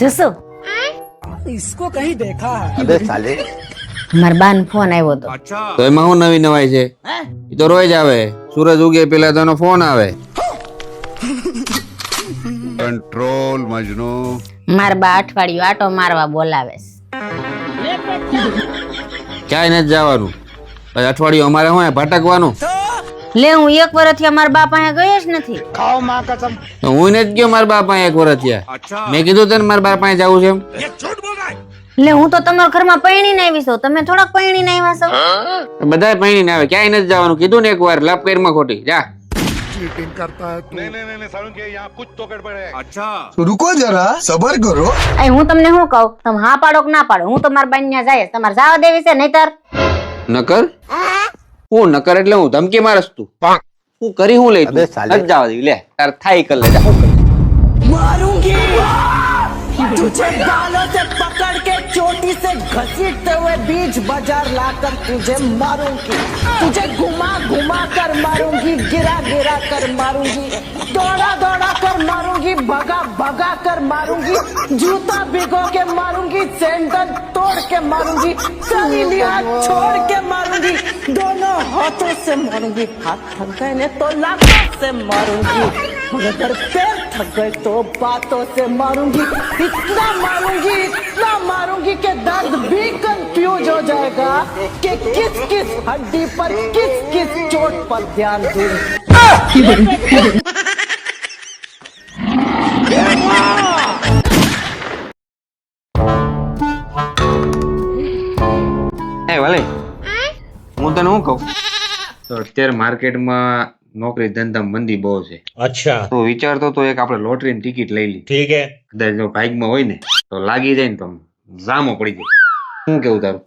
જશો अबे साले મારા બાન ફોન આવ્યો હતો તો એમાં શું નવી નવાઈ છે એ તો રોજ આવે સૂરજ ઉગે પેલા તો એનો ફોન આવે કંટ્રોલ મજનુ મારા બા અઠવાડિયું આટો મારવા બોલાવે છે ક્યાંય નથી જવાનું પછી અઠવાડિયું અમારે શું હોય, ભટકવાનું લે હું એક વરથી મારા બા પાસે ગયો જ નથી. ખાઓ માં કસમ. હું નથી ગયો મારા બા પાસે એક વરથી મેં કીધું તને મારા બા પાસે જવું છે લે હું તો તમારા ઘરમાં પૈણી ને આવી છું. તમે થોડાક પૈણી ને આવ્યા છો. બધાય પૈણી ને આવે ક્યાંય નથી જવાનું. કીધું ને એકવાર લપ કરમાં ખોટી. જા. ચીટિંગ કરતા હે નહીં નહીં નહીં સારું કે યહાં કુછ તો ગડબડ હે. અચ્છા. રુકો જરા સબર કરો. એ હું તમને શું કહું? તમે હા પાડો કે ના પાડો? હું તો મારા બાઈ ને જાય તમારે જાવા દેવી છે નહીતર? નકર? હું નકર એટલે હું ધમકી મારસ તું હું કરી હું લઈ અબે સાલે. નથી જવા દેવી લે તાર થાય કર લે જા હું કરી तुझे बालों से पकड़ के चोटी से घसीटते हुए बीच बाजार लाकर तुझे मारूंगी तुझे घुमा घुमा कर मारूंगी गिरा गिरा कर मारूंगी दौड़ा दौड़ा कर मारूंगी भगा भगा कर मारूंगी जूता भिगो के मारूंगी सैंडल तोड़ के मारूंगी सभी लिहाज छोड़ के मारूंगी दोनों हाथों से मारूंगी हाथ थक गए ने तो लातों से मारूंगी मगर अगर पैर थक गए तो बातों से मारूंगी इतना मारूंगी इतना मारूंगी कि दर्द भी कंफ्यूज हो जाएगा कि किस किस हड्डी पर किस किस चोट पर ध्यान दूं એ ભલે હું તને શું કહું તો અત્યારે માર્કેટમાં નોકરી ધંધા મંદી બહુ છે. અચ્છા. તો વિચારતો તો એક આપણે લોટરી ની ટિકિટ લઈ લી ઠીક હે. કદાચ જો ભાગમાં હોય ને તો લાગી જાય ને તો જામો પડી જાય. શું કેવું તારું?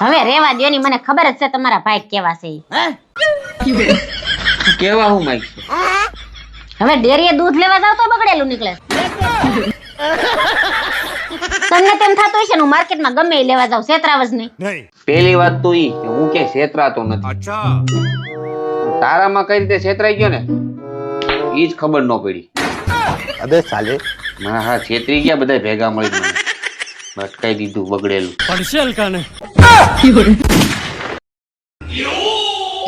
હવે રેવા દ્યો મને ખબર જ છે તમારા ભાઈ કેવા છે. કેવા હું માઈક હવે ડેરીએ દૂધ લેવા જાવ તો બગડેલું નીકળે. તમને તેમ થતું હશે ને હું માર્કેટમાં ગમે એ લેવા જાઉં છેતરાવજ નહીં. પેલી વાત તો ઈ કે હું ક્યાંય છેતરાતો નથી. તારામાં કઈ રીતે છેતરાઈ ગયો ને ઈ જ ખબર ન પડી. અબે સાલે. હા હા છેતરી ગયા બધા ભેગા મળી મને ભટકાઈ દીધું બગડેલું. પડશે હલકાને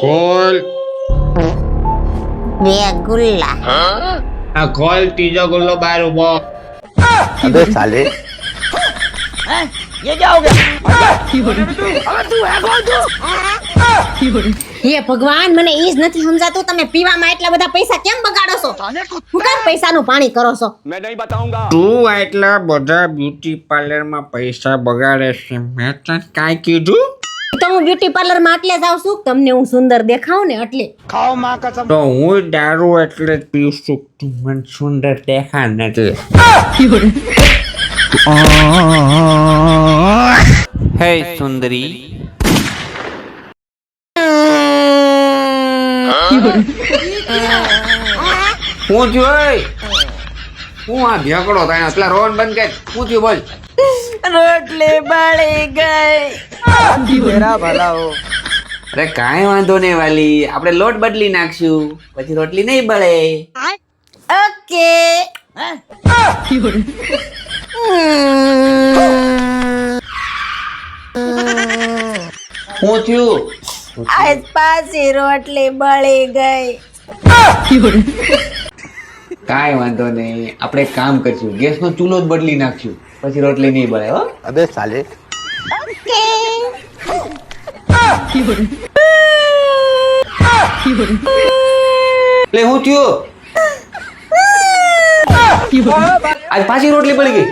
ખોલ બે ગુલ્લા. આ ખોલ ત્રીજો ગુલ્લો બહાર ઊભો. અબે સાલે. अबे साले હે ભગવાન મને ઈ જ નથી સમજાતું તમે પીવામાં એટલા બધા પૈસા કેમ બગાડો છો હું કેમ પૈસાનું પાણી કરો છો તું આટલા બધા બ્યુટી પાર્લરમાં પૈસા બગાડે છે મેં તને કાંઈ કીધું તો હું બ્યુટી પાર્લર માં એટલે જાઉં છું કે તમને હું સુંદર દેખાઉં ને એટલે તો હું દારૂ એટલે જ પીઉં છું તું મને સુંદર દેખા નથી હે સુંદરી હું જોઈ હું આ ભ્યાકડો થાય પેલા રોન બંધ કર. પૂછ્યું બોલ. રોટલે બાળી ગઈ. મેરા ભલાઓ. અરે કાંઈ વાંધો નહીં વાલી. આપણે લોટ બદલી નાખશું. પછી રોટલી નહીં બળે. ઓકે. હું થયું? આજ પાછી રોટલી બળી ગઈ કાંઈ વાંધો નહીં આપણે કામ કરશું ગેસનો ચૂલો જ બદલી નાખ્યું પછી રોટલી નહીં બળે હો અબે સાલે લે હું થયું આજ પાછી રોટલી બળી ગઈ.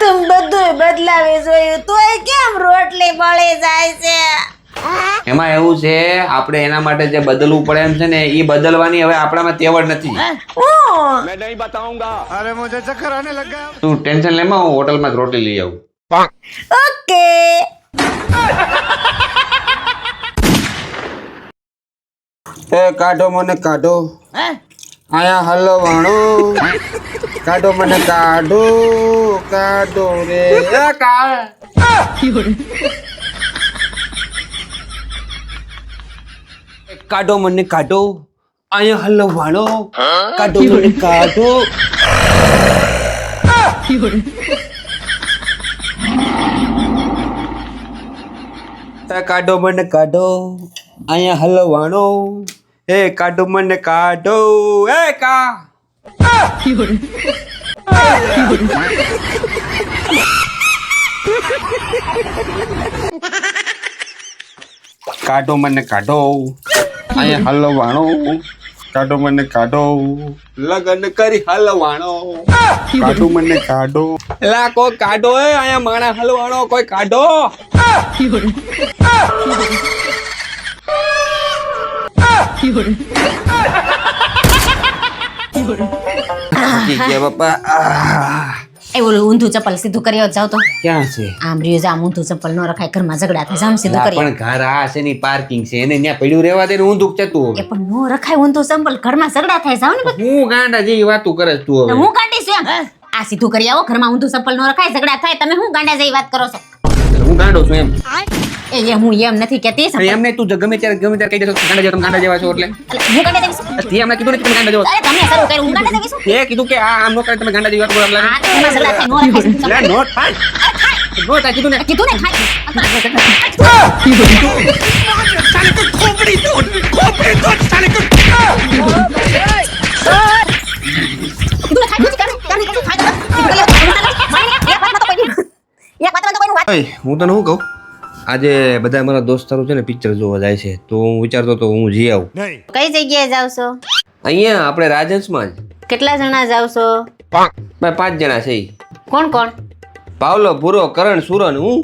तुम બધું બદલાવે જોયું તોય કેમ રોટલી બળી જાય છે? એમાં એવું છે આપણે એના માટે જે બદલવું પડે એમ છે ને એ બદલવાની હવે આપણામાં તેવડ નથી. હું? તું ટેન્શન લેમાં હું હોટલમાં જ રોટલી લઈ આવું. ઓકે. એ કાઢો મને કાઢો. આયા હલો વાણો. કાઢો મને કાઢો કાઢો રે. કાઢ મને કાઢો. અહીંયા હલો વાણો. કાઢો મને કાઢો. કાઢો મને કાઢો. અહીંયા હલવાણો એ કાઢો મને કાઢો. એ કા. કાઢો મને કાઢો. અહીંયા હલવાણો કાઢો મને કાઢો. લગન કરી હલવાણો કાઢો મને કાઢો. લા કોઈ કાઢો એ, અહીંયા માણા હલવાણો કોઈ કાઢો. એ ઓલું ઊંધું ચપ્પલ સીધું કરી જાવ તો ક્યાં છે આમ રહ્યું આમ ઊંધું ચપ્પલ ન રખાય ઘરમાં ઝઘડા થાય જામ સીધું કરી પણ ઘર આ છે ની પાર્કિંગ છે એને ત્યાં પડ્યું રહેવા દે ને ઊંધું જતું એ પણ નો રખાય ઊંધું ચપ્પલ ઘરમાં ઝઘડા થાય જાવ ને હું ગાંડા જેવી વાતું કરે તું હવે હું ગાંડી છું આ સીધું કરી આવો ઘરમાં ઊંધું ચપ્પલ નો રખાય ઝઘડા થાય તમે હું ગાંડા જેવી વાત કરો છો હું ગાંડો છું એમ એ એ હું એમ નથી કહેતી એમ નહીં તું ગમે ત્યારે ગમે ત્યારે કહી દેશો ગાંડા જેવા તમે ગાંડા જેવા છો એટલે હું ગાંડા જેવી છું? તે હમણાં કીધું ને તમે ગાંડા જેવા અરે તમે શરૂ કર્યું હું ગાંડા જેવી છું તે કીધું કે આ આમ નો કરે તમે ગાંડા જેવી વાત એટલે આ તો ઘરમાં ઝઘડા થાય નો નો થાય નો થાય કીધું ને કીધું ને ખાય કીધું ને ખાય પછી કાઢો, કાઢો, કાઢો, ખાય તો બસ. તો કોઈની- એક વાતમાં તો કોઈનું વાત હું તને શું કહું આજે બધા મારા દોસ્તારો છે ને પિક્ચર જોવા જાય છે તો હું વિચારતો તો હું જઈ આવું. કઈ જગ્યાએ જાવ છો? અહીંયા આપણે રાજહંસમાં જ. કેટલા જણા જાવ છો? પાંચ. જણા છે કોણ કોણ? પાવલો ભૂરો કરણ સુરન હું.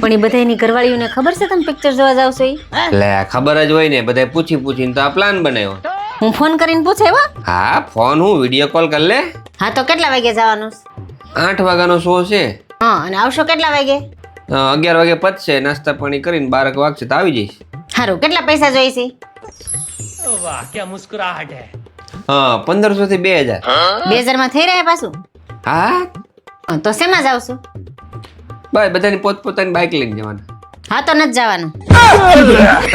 પણ એ બધાની ઘરવાળીઓને ખબર છે તમે પિક્ચર જોવા જાવ છો? એટલે ખબર જ હોય ને બધા પૂછી પૂછીને તો આ પ્લાન બનાવ્યો. હું ફોન કરીને પૂછે એવો હા ફોન હું વીડિયો કોલ કરી લે. હા તો કેટલા વાગે જવાનું? આઠ વાગ્યાનો શો છે. હા અને આવશો કેટલા વાગે? અગિયાર વાગે પતશે નાસ્તા પાણી કરીને બારક વાગશે તો આવી જઈશ. સારું કેટલા પૈસા જોઈશે? હા. પંદરસો થી બે હજાર. બે હજારમાં થઈ રહ્યા પાછું? હા. હા, તો શેમાં જાવ છો? ભાઈ બધાની પોતપોતાની બાઇક લઈને જવાના. હા તો નથી જવાનું.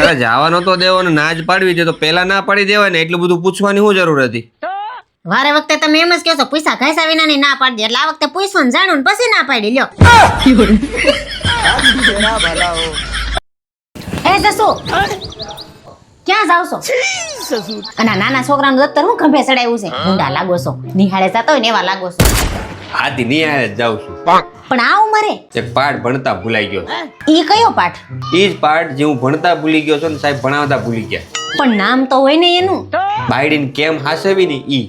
અરે જવાનો તો દેવાનો ના જ પાડવી છે તો પેલા ના પાડી દેવાય ને એટલું બધું પૂછવાની શું જરૂર હતી. વારે વખતે તમે એમ જ કહો છો પૈસા ઘાસા વિનાની ના પાડી દે. એટલે આ વખતે પૂછવાનું જાણું ને પછી ના પાડી લ્યો. એ જસુ ક્યાં જાવ છો? અને નાના છોકરાનું દત્તર હું ખંભે ચડાવ્યું છે? ઊંડા લાગો છો? નિહાળે જતા હોય ને એવા લાગો છો? જ જાઉં છું. પણ આ ઉંમરે? એક પાઠ ભણતા ભૂલાઈ ગયો ઈ કયો પાઠ? એ જ પાઠ જે હું ભણતા ભૂલી ગયો છું ને સાહેબ ભણાવતા ભૂલી ગયા. પણ નામ તો હોય ને એનું. બાયડીને કેમ હાસવી ને ઈ?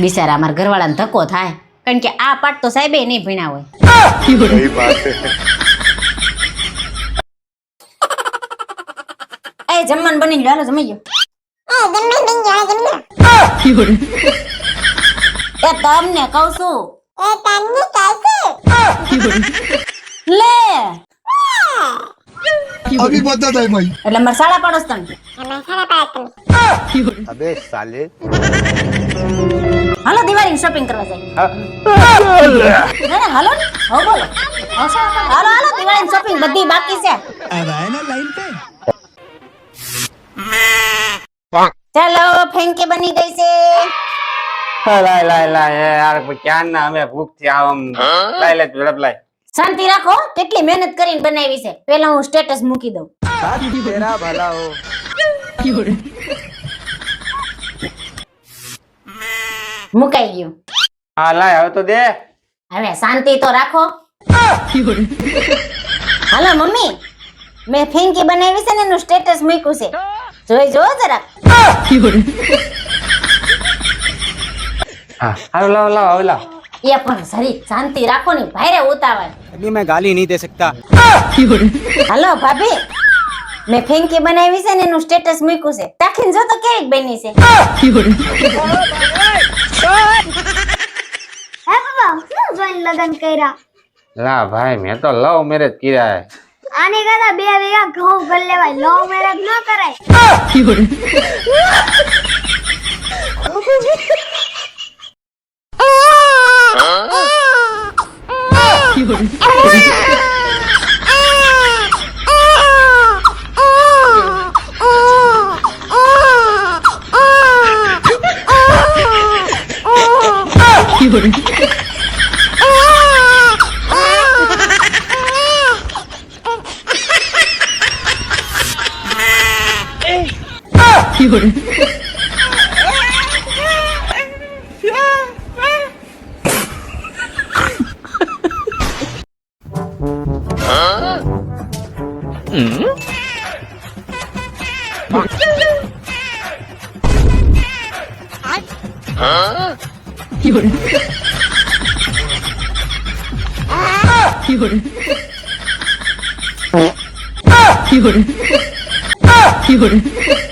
બિચારા અમારા ઘરવાળાને ધક્કો થાય. કારણ કે આ પાઠ તો સાહેબે નહીં ભણ્યા હોય सही बात है એ જમવાનું બની ગયું હાલો જમી ગયો એ તમને કહું છું લે अभी बता था भाई એટલે મારે સાડા પાડોશ તમે अबे साले હાલો દિવાળી શોપિંગ કરવા જાય. ના, હાલો ને. હો બોલો. હાલો હાલો દિવાળી શોપિંગ બધી બાકી છે. ચાલો ફેંકી બની ગઈ છે. લાય લાય લાય યાર ક્યાં ના અમે ભૂખથી આમ લાય લે ઝડપ લાય. શાંતિ રાખો કેટલી મહેનત કરીને બનાવી છે. પેલા હું સ્ટેટસ મૂકી દઉં. મુકાઈ ગયું હા લાય હવે તો દે હવે શાંતિ તો રાખો હાલો મમ્મી મેં ફેંકી બનાવી છે ને એનું સ્ટેટસ મૂક્યું છે જોઈ જો જરા હા હાલો લાવ લાવ હવે લાવ એ પણ સરી શાંતિ રાખો ને ભાઈરે ઉતાવળ अभी मैं गाली नहीं दे सकता હાલો ભાભી મેં ફેંકી બનાવી છે ને એનું સ્ટેટસ મૂક્યું છે તાખીને જો તો કેવી બની છે હે બાબા શું જોઈને લગન કર્યા? લા ભાઈ મેં તો લવ મેરેજ કર્યા હે. આને કરતા બે વીઘા ઘઉં કરી લેવાય. લવ મેરેજ ન કરાય. 이거를. 응? 이거를. 이거를.